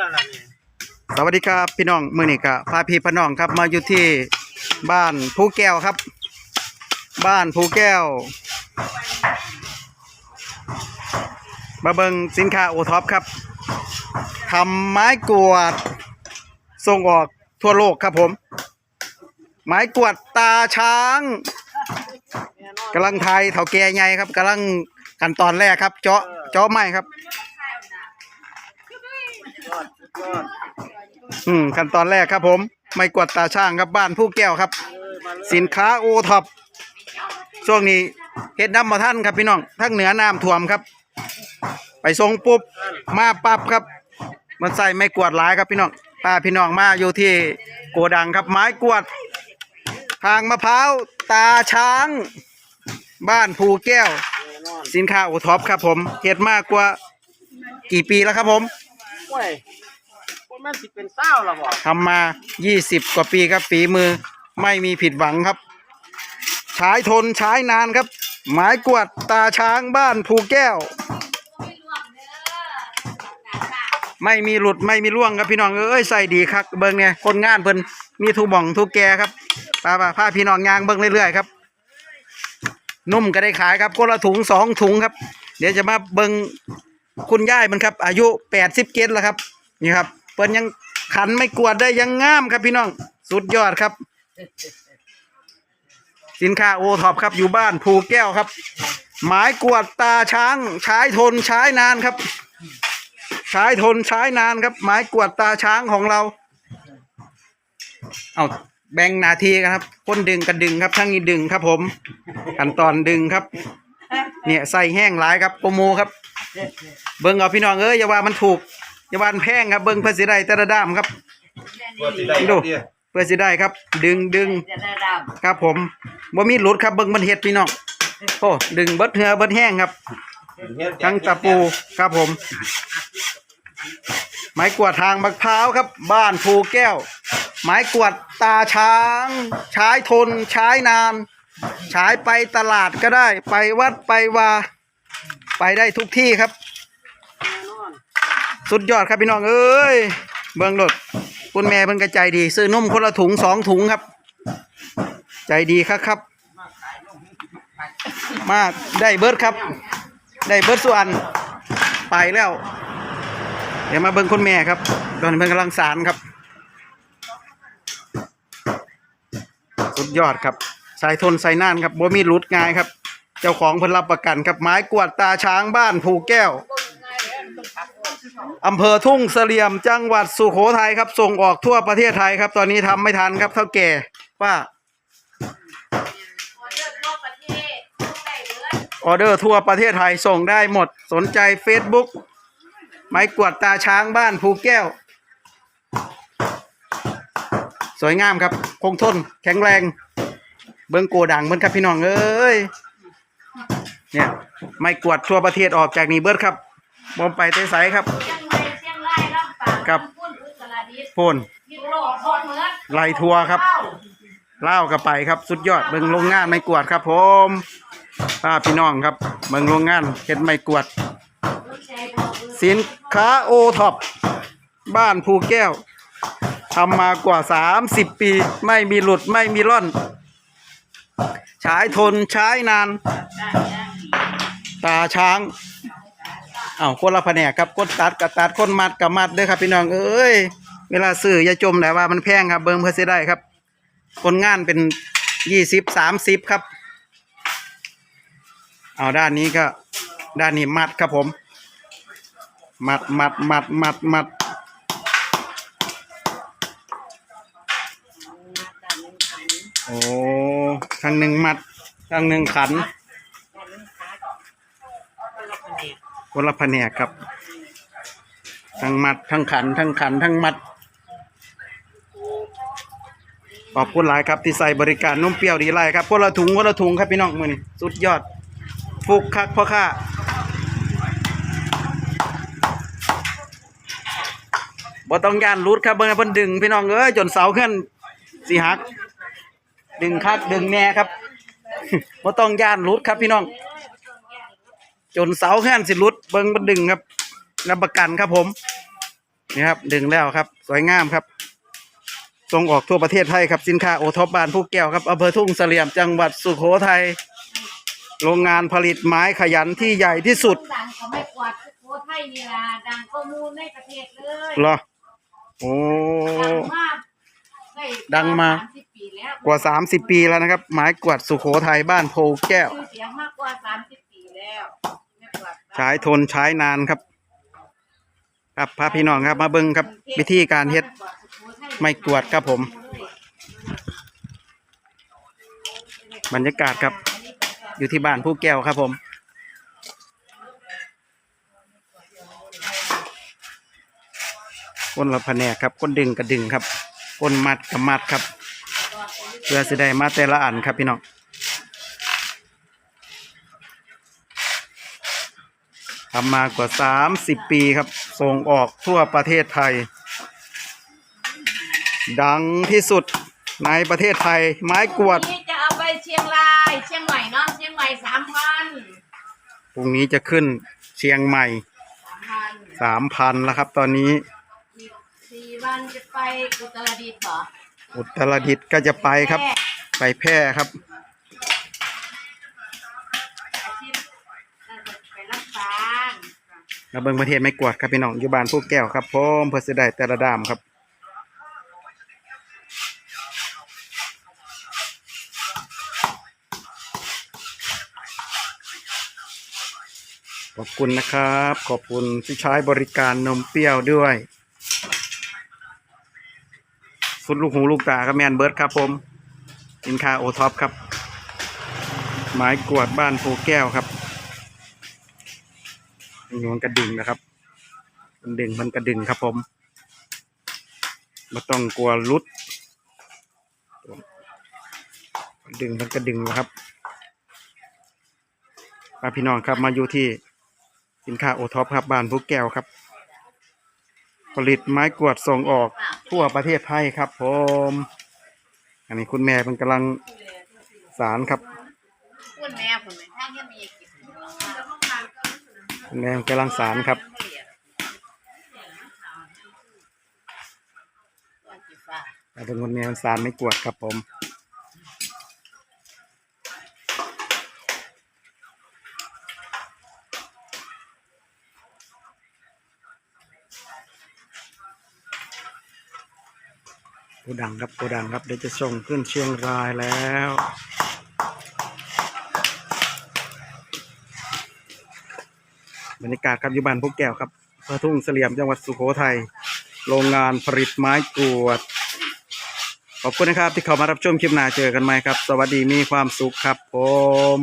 ล่ะล่ะนี่สวัสดีครับพี่น้องมื้อนี้ก็พาพี่พน้องครับมาอยู่ที่บ้านภูแก้วครับ บ้านภูแก้วมาเบิงสินค้าโอท็อปครับทำไม้กวาดส่งออกทั่วโลกครับผม ไม้กวาดตาช้างกำลังไทยเถาแก่ใหญ่ครับกำลังขั้นตอนแรกครับ เจาะเจาะไม้ครับย อืมขั้นตอนแรกครับผม ไม่กวดตาช่างครับบ้านผู้แก้วครับ สินค้าโอท็อปช่วงนี้เฮ็ดน้ำมาท่านครับพี่น้องทั้งเหนือน้ำท่วมครับ ไปส่งปุ๊บมาปั๊บครับ มันใส่ไม่กวดหลายครับพี่น้องพาพี่น้องมาอยู่ที่โกดังครับ ไม้กวดทางมะพร้าวตาช้าง บ้านภูแก้ว สินค้าโอท็อปครับผมเฮ็ดมากกว่ากี่ปีแล้วครับผม ม่นสิเป็นเศร้าล่ะบ่ทำมา 20 กว่าปีครับฝีมือไม่มีผิดหวังครับ ใช้ทนใช้นานครับไม้กวาดตาช้างบ้านภูแก้ว ไม่มีหลุดไม่มีร่วงครับพี่น้องเอ้ยใส่ดีครับเบิ้งเนี่ยคนงานเพิ่นมีทุกบ่องทุกแกครับป้าป้าพาพี่น้องยางเบิ้งเรื่อยๆครับ นุ่มก็ได้ขายครับคนละถุงสองถุงครับ เดี๋ยวจะมาเบิ้งคุณย่ายมันครับ อายุแปดสิบเกตแล้วครับ นี่ครับ เปิ้นยังขันไม่กวดได้ยังงามครับพี่น้อง สุดยอดครับ สินค้าโอท็อปครับอยู่บ้านภูแก้วครับไม้กวดตาช้างใช้ทนใช้นานครับ ใช้ทนใช้นานครับไม้กวดตาช้างของเรา เอาแบ่งนาทีกันครับคนดึงกันดึงครับทั้งนี้ดึงครับผมขั้นตอนดึงครับ เนี่ยใส่แห้งหลายครับโปรโมครับ เบิ้งเอาพี่น้องเอ้ยอย่าว่ามันถูก อย่าว่ามันแพงครับเบิ้งเพื่อสิได้แต่ละด้ามครับตัวสีได้ดูเดียวเพื่อสิได้ครับ ดึงดึงจะได้ดครับผมบ่มีหลุดครับเบิ้งมันเฮ็ดพี่น้องโอ้ดึงเบิดเหือเบิดแห้งครับ ทั้งตะปูครับผม ไม้กวาดทางมะพร้าวครับ บ้านภูแก้ว ไม้กวาดตาช้าง ใช้ทนใช้นาน ใช้ไปตลาดก็ได้ ไปวัดไปวา ไปได้ทุกที่ครับแน่นอน สุดยอดครับพี่น้องเอ้ยเบิ่งรถคุณแม่เพิ่นก็ใจดี ซื้อนมคนละถุงสองถุงครับ ใจดีครับครับ มาได้เบิร์ดครับ ได้เบิร์ดส่วนไปแล้ว เดี๋ยวมาเบิ่งคุณแม่ครับ ตอนนี้เพิ่นกำลังสารครับ สุดยอดครับสายทนสายน่านครับบ่มีหลุดง่ายครับ เจ้าของเพิ่นรับประกันครับไม้กวาดตาช้างบ้านภูแก้ว อำเภอทุ่งเสลี่ยมจังหวัดสุโขทัยครับ ส่งออกทั่วประเทศไทยครับ ตอนนี้ทำไม่ทันครับเท่าแก่ว่าำออเดอร์ทั่วประเทศทุกได้เบิดออเดอร์ทั่วประเทศไทยส่งได้หมดสนใจ Facebook ไม้กวาดตาช้างบ้านภูแก้ว สวยงามครับ คงทน แข็งแรง เบิ้งโกดังเบิ้งครับพี่น้องเอ้ยเนี่ย ไม้กวาดทั่วประเทศออกจากนี่เบิดครับบอมไปเตไสครับ ลำปางครับพุ่นอุตรดิตถ์โพนยุโรปคนเหมือนไลทัวร์ครับเล่ากับไปครับ สุดยอดเบิ่งโรงงานไม้กวาดครับผมป้าพี่น้องครับเบิ่งโรงงานเฮ็ดไม้กวาดสินค้าโอท็อปบ้านภูแก้วทำมากว่า 30 ปี ไม่มีหลุดไม่มีร่อน ใช้ทนใช้นาน ตาช้าง อ้าวคนละแผนกครับคนตัดกับตัดคนมัดกับมัดเด้อครับพี่น้องเอ้ยเวลาซื้ออย่าจมแต่ว่ามันแพงครับเบิ่งเพื่อสิได้ครับ คนงานเป็นยี่สิบสามสิบครับ เอาด้านนี้ก็ด้านนี้มัดครับผม มัดมัดมัดมัดมัดโอ้ทางหนึ่งมัดทางหนึ่งขัน คนละแผนกครับ ทั้งมัด ทั้งขัน ทั้งขัน ทั้งมัด ขอบคุณหลายครับที่ใส่บริการนุ่มเปรี้ยวดีไรครับคนละถุงคนละถุงครับพี่น้องมือนี่สุดยอด ฟุกคักพ่อข้าบ่ต้องย่านรุดครับเบิ่งเพิ่นดึงพี่น้องเอ้ยจนเสาขึ้นสิหัก ดึงคักดึงแน่ครับบ่ต้องย่านรุดครับพี่น้อง จนเสาขึ้นสิรุดเบิ่งมันดึงครับรับประกันครับผมนี่ครับดึงแล้วครับ สวยงามครับส่งออกทั่วประเทศไทยครับสินค้าโอท็อปบานผู้แก้วครับอำเภอทุ่งเสลี่ยมจังหวัดสุโขทัยโรงงานผลิตไม้ขยันที่ใหญ่ที่สุดดังเขาไม่กวาดโคไทยนี่ล่ะดังข้อมูลในประเทศเลยเหรอโอ้ดังมากได้ดังมา สสิบปีแล้วกว่า 30 ปีแล้วนะครับ ไม้กวาดสุโขทัยบ้านโพแก้ว ชื่อเสียงมากกว่าสามสิบปีแล้วไม่กวาด ใช้ทนใช้นานครับ ครับพาพี่น้องครับมาเบิ้งครับ วิธีการเฮ็ดไม่กวดครับผม บรรยากาศครับ อยู่ที่บ้านผู้แก้วครับผมคนละแผนกครับคนดึงกระดึงครับคนมัดกับมัดครับ เพื่อสิได้มาแต่ละอันครับพี่น้อง ทำมากว่าสามสิบปีครับ ส่งออกทั่วประเทศไทย ดังที่สุดในประเทศไทย ไม้กวาดนี่จะเอาไปเชียงราย เชียงใหม่เนาะเชียงใหม่สามพันพรุ่งนี้จะขึ้นเชียงใหม่สามพันสามพันแล้วครับ ตอนนี้อีกสี่วันจะไปอุตรดิตถ์เหรออุตรดิตถ์ก็จะไปครับแพไปแพร่ครับ มาเบิ่งประเทศไม่กวดครับพี่น้องอยู่บ้านผู้แก้วครับผมเพื่อสิได้แต่ละดามครับขอบคุณนะครับ ขอบคุณที่ใช้บริการนมเปรี้ยวด้วยสุดลูกหูลูกตาครับแมนเบิร์ดครับผมสินคาโอท็อปครับไม้กวดบ้านภูแก้วครับ นี่มันกระดิ่งนะครับ มันดึงมันกระดิ่งครับผมไม่ต้องกลัวรุดดึงมันกระดิ่งนะครับมาพี่น้องครับมาอยู่ที่สินค้าโอท็อปครับบ้านผู้แก้วครับ ผลิตไม้กวาดส่งออกทั่วประเทศไทยครับ ผม อันนี้คุณแม่เป็นกำลังสารครับคุณแม่ผมเป็นท่านที่มีกิจ แม่กำลังสารครับเราเป็นคนแนวสารไม่กวดครับผมโกดังครับโกดังครับเดี๋ยวจะส่งขึ้นเชียงรายแล้ว บรรยากาศครับอยู่บ้านพวกแก้วครับพระทุ่งเสลี่ยมจังหวัดสุโขทัยโรงงานผลิตไม้กวด ขอบคุณนะครับที่เข้ามารับชมคลิปหน้าเจอกันใหม่ครับ สวัสดีมีความสุขครับผม